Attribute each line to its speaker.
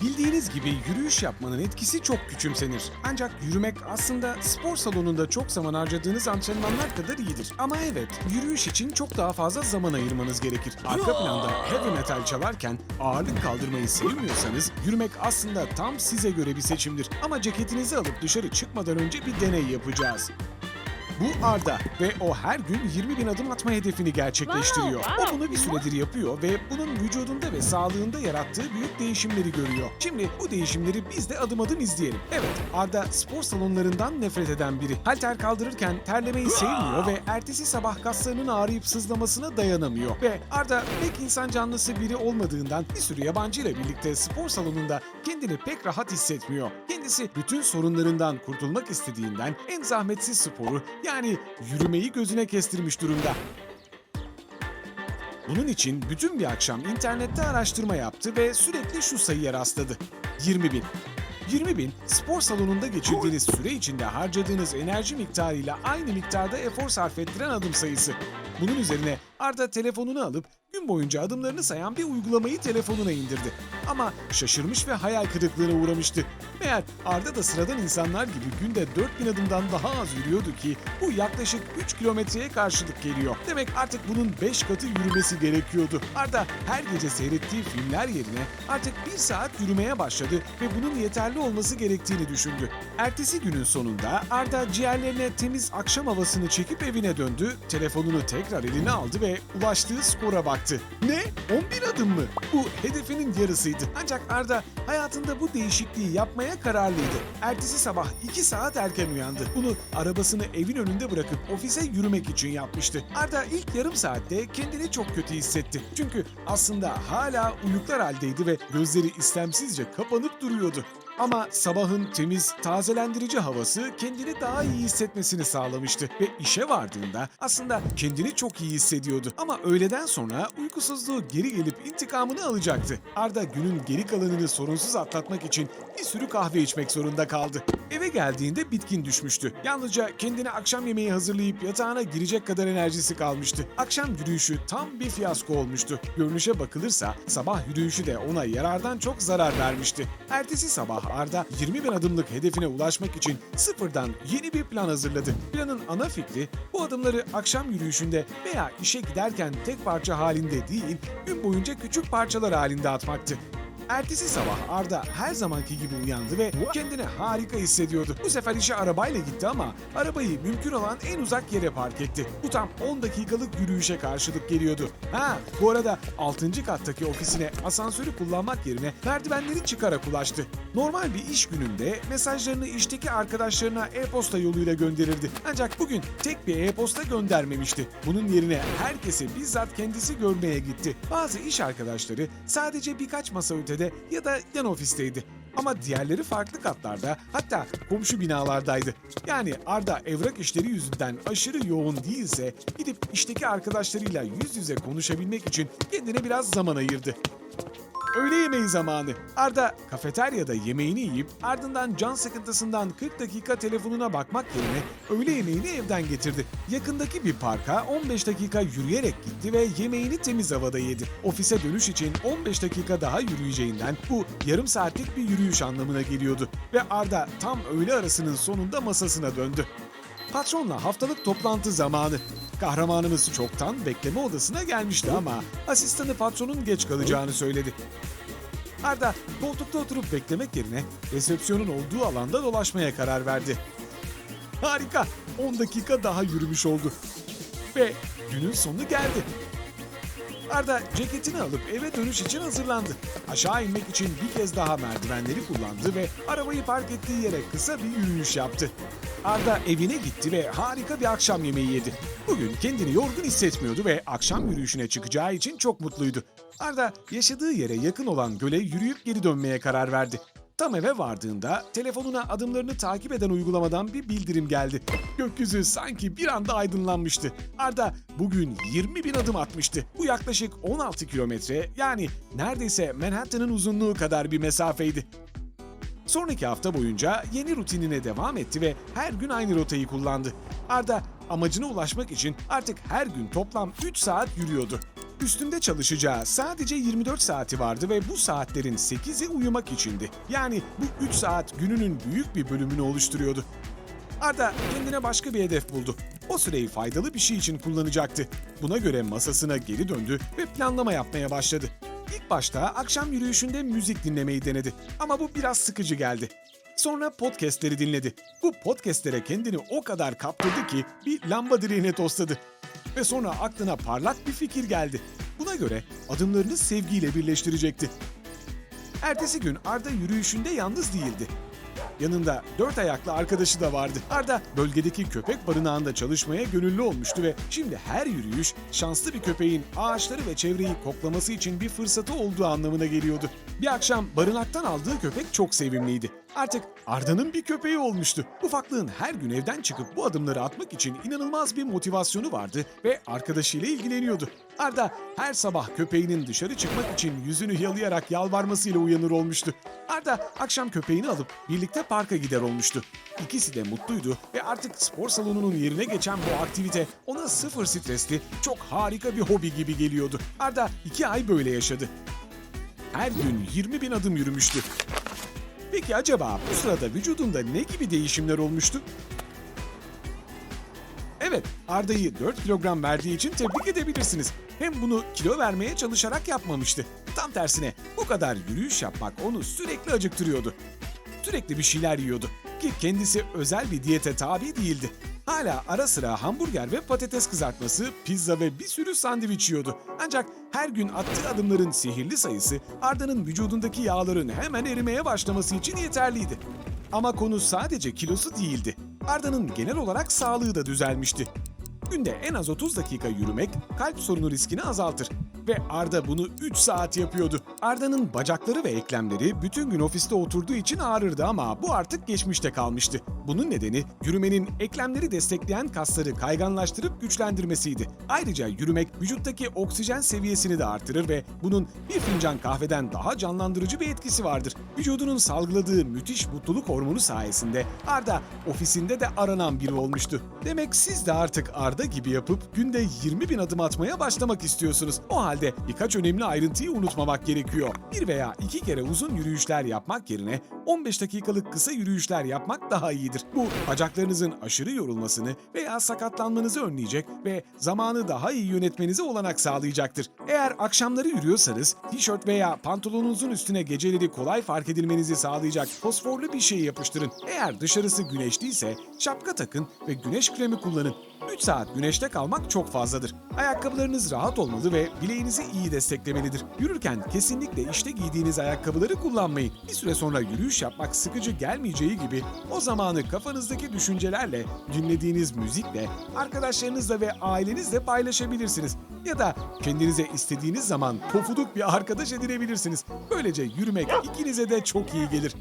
Speaker 1: Bildiğiniz gibi yürüyüş yapmanın etkisi çok küçümsenir. Ancak yürümek aslında spor salonunda çok zaman harcadığınız antrenmanlar kadar iyidir. Ama evet, yürüyüş için çok daha fazla zaman ayırmanız gerekir. Arka planda heavy metal çalarken ağırlık kaldırmayı sevmiyorsanız yürümek aslında tam size göre bir seçimdir. Ama ceketinizi alıp dışarı çıkmadan önce bir deney yapacağız. Bu Arda ve o her gün 20 bin adım atma hedefini gerçekleştiriyor. O bunu bir süredir yapıyor ve bunun vücudunda ve sağlığında yarattığı büyük değişimleri görüyor. Şimdi bu değişimleri biz de adım adım izleyelim. Evet, Arda spor salonlarından nefret eden biri. Halter kaldırırken terlemeyi sevmiyor ve ertesi sabah kaslarının ağrıyıp sızlamasına dayanamıyor. Ve Arda pek insan canlısı biri olmadığından bir sürü yabancı ile birlikte spor salonunda kendini pek rahat hissetmiyor. Kendisi bütün sorunlarından kurtulmak istediğinden en zahmetsiz sporu yani yürümeyi gözüne kestirmiş durumda. Bunun için bütün bir akşam internette araştırma yaptı ve sürekli şu sayıya rastladı. 20 bin. 20 bin, spor salonunda geçirdiğiniz süre içinde harcadığınız enerji miktarıyla aynı miktarda efor sarf ettiren adım sayısı. Bunun üzerine Arda telefonunu alıp gün boyunca adımlarını sayan bir uygulamayı telefonuna indirdi. Ama şaşırmış ve hayal kırıklığına uğramıştı. Meğer Arda da sıradan insanlar gibi günde 4000 adımdan daha az yürüyordu ki bu yaklaşık 3 kilometreye karşılık geliyor. Demek artık bunun 5 katı yürümesi gerekiyordu. Arda her gece seyrettiği filmler yerine artık 1 saat yürümeye başladı ve bunun yeterli olması gerektiğini düşündü. Ertesi günün sonunda Arda ciğerlerine temiz akşam havasını çekip evine döndü, telefonunu tekrar eline aldı ve ulaştığı skora baktı. Ne? 11 adım mı? Bu hedefinin yarısıydı. Ancak Arda hayatında bu değişikliği yapmaya kararlıydı. Ertesi sabah 2 saat erken uyandı. Bunu arabasını evin önünde bırakıp ofise yürümek için yapmıştı. Arda ilk yarım saatte kendini çok kötü hissetti. Çünkü aslında hala uyuklar haldeydi ve gözleri istemsizce kapanıp duruyordu. Ama sabahın temiz, tazelendirici havası kendini daha iyi hissetmesini sağlamıştı ve işe vardığında aslında kendini çok iyi hissediyordu. Ama öğleden sonra uykusuzluğu geri gelip intikamını alacaktı. Arda günün geri kalanını sorunsuz atlatmak için bir sürü kahve içmek zorunda kaldı. Eve geldiğinde bitkin düşmüştü. Yalnızca kendine akşam yemeği hazırlayıp yatağına girecek kadar enerjisi kalmıştı. Akşam yürüyüşü tam bir fiyasko olmuştu. Görünüşe bakılırsa sabah yürüyüşü de ona yarardan çok zarar vermişti. Ertesi sabah Arda 20 bin adımlık hedefine ulaşmak için sıfırdan yeni bir plan hazırladı. Planın ana fikri bu adımları akşam yürüyüşünde veya işe giderken tek parça halinde değil, gün boyunca küçük parçalar halinde atmaktı. Ertesi sabah Arda her zamanki gibi uyandı ve kendini harika hissediyordu. Bu sefer işe arabayla gitti ama arabayı mümkün olan en uzak yere park etti. Bu tam 10 dakikalık yürüyüşe karşılık geliyordu. Ha bu arada 6. kattaki ofisine asansörü kullanmak yerine merdivenleri çıkarak ulaştı. Normal bir iş gününde mesajlarını işteki arkadaşlarına e-posta yoluyla gönderirdi. Ancak bugün tek bir e-posta göndermemişti. Bunun yerine herkesi bizzat kendisi görmeye gitti. Bazı iş arkadaşları sadece birkaç masa ötede ya da yan ofisteydi. Ama diğerleri farklı katlarda hatta komşu binalardaydı. Yani Arda evrak işleri yüzünden aşırı yoğun değilse gidip işteki arkadaşlarıyla yüz yüze konuşabilmek için kendine biraz zaman ayırdı. Öğle yemeği zamanı. Arda kafeteryada yemeğini yiyip ardından can sıkıntısından 40 dakika telefonuna bakmak yerine öğle yemeğini evden getirdi. Yakındaki bir parka 15 dakika yürüyerek gitti ve yemeğini temiz havada yedi. Ofise dönüş için 15 dakika daha yürüyeceğinden bu yarım saatlik bir yürüyüş anlamına geliyordu. Ve Arda tam öğle arasının sonunda masasına döndü. Patronla haftalık toplantı zamanı. Kahramanımız çoktan bekleme odasına gelmişti ama asistanı patronun geç kalacağını söyledi. Arda koltukta oturup beklemek yerine resepsiyonun olduğu alanda dolaşmaya karar verdi. Harika! 10 dakika daha yürümüş oldu. Ve günün sonu geldi. Arda ceketini alıp eve dönüş için hazırlandı. Aşağı inmek için bir kez daha merdivenleri kullandı ve arabayı park ettiği yere kısa bir yürüyüş yaptı. Arda evine gitti ve harika bir akşam yemeği yedi. Bugün kendini yorgun hissetmiyordu ve akşam yürüyüşüne çıkacağı için çok mutluydu. Arda yaşadığı yere yakın olan göle yürüyüp geri dönmeye karar verdi. Tam eve vardığında telefonuna adımlarını takip eden uygulamadan bir bildirim geldi. Gökyüzü sanki bir anda aydınlanmıştı. Arda bugün 20 bin adım atmıştı. Bu yaklaşık 16 kilometre yani neredeyse Manhattan'ın uzunluğu kadar bir mesafeydi. Sonraki hafta boyunca yeni rutinine devam etti ve her gün aynı rotayı kullandı. Arda amacına ulaşmak için artık her gün toplam 3 saat yürüyordu. Üstünde çalışacağı sadece 24 saati vardı ve bu saatlerin 8'i uyumak içindi. Yani bu 3 saat gününün büyük bir bölümünü oluşturuyordu. Arda kendine başka bir hedef buldu. O süreyi faydalı bir şey için kullanacaktı. Buna göre masasına geri döndü ve planlama yapmaya başladı. İlk başta akşam yürüyüşünde müzik dinlemeyi denedi ama bu biraz sıkıcı geldi. Sonra podcastleri dinledi. Bu podcastlere kendini o kadar kaptırdı ki bir lamba direğine tosladı. Ve sonra aklına parlak bir fikir geldi. Buna göre adımlarını sevgiyle birleştirecekti. Ertesi gün Arda yürüyüşünde yalnız değildi. Yanında dört ayaklı arkadaşı da vardı. Arda bölgedeki köpek barınağında çalışmaya gönüllü olmuştu ve şimdi her yürüyüş şanslı bir köpeğin ağaçları ve çevreyi koklaması için bir fırsatı olduğu anlamına geliyordu. Bir akşam barınaktan aldığı köpek çok sevimliydi. Artık Arda'nın bir köpeği olmuştu. Ufaklığın her gün evden çıkıp bu adımları atmak için inanılmaz bir motivasyonu vardı ve arkadaşıyla ilgileniyordu. Arda her sabah köpeğinin dışarı çıkmak için yüzünü yalayarak yalvarmasıyla uyanır olmuştu. Arda akşam köpeğini alıp birlikte parka gider olmuştu. İkisi de mutluydu ve artık spor salonunun yerine geçen bu aktivite ona sıfır stresli, çok harika bir hobi gibi geliyordu. Arda iki ay böyle yaşadı. Her gün 20 bin adım yürümüştü. Peki acaba bu sırada vücudunda ne gibi değişimler olmuştu? Evet, Arda'yı 4 kilogram verdiği için tebrik edebilirsiniz. Hem bunu kilo vermeye çalışarak yapmamıştı. Tam tersine bu kadar yürüyüş yapmak onu sürekli acıktırıyordu. Sürekli bir şeyler yiyordu ki kendisi özel bir diyete tabi değildi. Hala ara sıra hamburger ve patates kızartması, pizza ve bir sürü sandviç yiyordu. Ancak her gün attığı adımların sihirli sayısı Arda'nın vücudundaki yağların hemen erimeye başlaması için yeterliydi. Ama konu sadece kilosu değildi. Arda'nın genel olarak sağlığı da düzelmişti. Günde en az 30 dakika yürümek kalp sorunu riskini azaltır. Ve Arda bunu 3 saat yapıyordu. Arda'nın bacakları ve eklemleri bütün gün ofiste oturduğu için ağrırdı ama bu artık geçmişte kalmıştı. Bunun nedeni yürümenin eklemleri destekleyen kasları kayganlaştırıp güçlendirmesiydi. Ayrıca yürümek vücuttaki oksijen seviyesini de artırır ve bunun bir fincan kahveden daha canlandırıcı bir etkisi vardır. Vücudunun salgıladığı müthiş mutluluk hormonu sayesinde Arda ofisinde de aranan biri olmuştu. Demek siz de artık Arda gibi yapıp günde 20 bin adım atmaya başlamak istiyorsunuz. O halde birkaç önemli ayrıntıyı unutmamak gerekiyor. Bir veya iki kere uzun yürüyüşler yapmak yerine 15 dakikalık kısa yürüyüşler yapmak daha iyidir. Bu bacaklarınızın aşırı yorulmasını veya sakatlanmanızı önleyecek ve zamanı daha iyi yönetmenize olanak sağlayacaktır. Eğer akşamları yürüyorsanız tişört veya pantolonunuzun üstüne geceleri kolay fark edilmenizi sağlayacak fosforlu bir şey yapıştırın. Eğer dışarısı güneşliyse şapka takın ve güneş kremi kullanın. 3 saat güneşte kalmak çok fazladır. Ayakkabılarınız rahat olmalı ve bileğinizi iyi desteklemelidir. Yürürken kesinlikle işte giydiğiniz ayakkabıları kullanmayın. Bir süre sonra yürüyüş yapmak sıkıcı gelmeyeceği gibi o zamanı kafanızdaki düşüncelerle, dinlediğiniz müzikle, arkadaşlarınızla ve ailenizle paylaşabilirsiniz. Ya da kendinize istediğiniz zaman pofuduk bir arkadaş edinebilirsiniz. Böylece yürümek ikinize de çok iyi gelir.